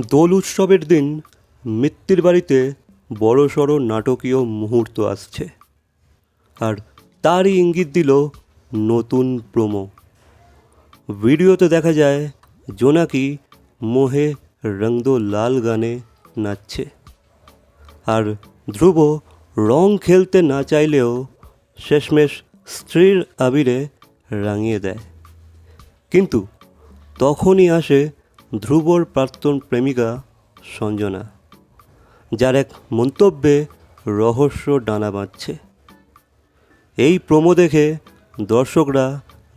দোল উৎসবের দিন মিত্তির বাড়িতে বড়সড় নাটকীয় মুহূর্ত আসছে। আর তারই ইঙ্গিত দিল নতুন প্রোমো। ভিডিওতে দেখা যায়, জোনাকি মোহে রংদো লাল গানে নাচছে। আর ধ্রুব রং খেলতে না চাইলেও শেষমেশ স্ত্রীর আবিরে রাঙিয়ে দেয়। কিন্তু তখনই আসে ধ্রুবর প্রাক্তন প্রেমিকা সঞ্জনা, যার এক মন্তব্যে রহস্য ডানা বাঁধছে। এই প্রোমো দেখে দর্শকরা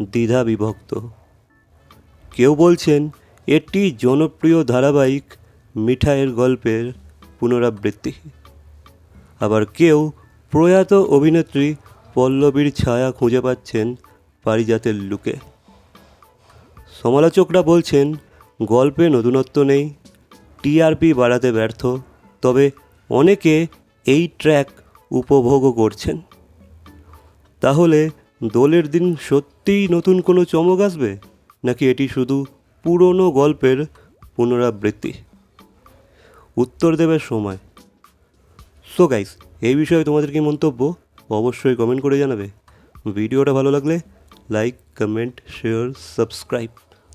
দ্বিধা বিভক্ত। কেউ বলছেন, এটি জনপ্রিয় ধারাবাহিক মিঠাইয়ের গল্পের পুনরাবৃত্তি। আবার কেউ প্রয়াত অভিনেত্রী পল্লবীর ছায়া খুঁজে পাচ্ছেন পারিজাতের লুকে। সমালোচকরা বলছেন গল্পে নতুনত্ব নেই টিআরপি বাড়াতে ব্যর্থ, তবে অনেকে এই ট্র্যাক উপভোগও করছেন। তাহলে দোলের দিন সত্যিই নতুন কোনো চমক আসবে? নাকি এটি শুধু পুরনো গল্পের পুনরাবৃত্তি? উত্তর দেবে সময়। সো গাইস এই বিষয়ে তোমাদের কি মন্তব্য? অবশ্যই কমেন্ট করে জানাবে। ভিডিওটা ভালো লাগলে লাইক কমেন্ট শেয়ার সাবস্ক্রাইব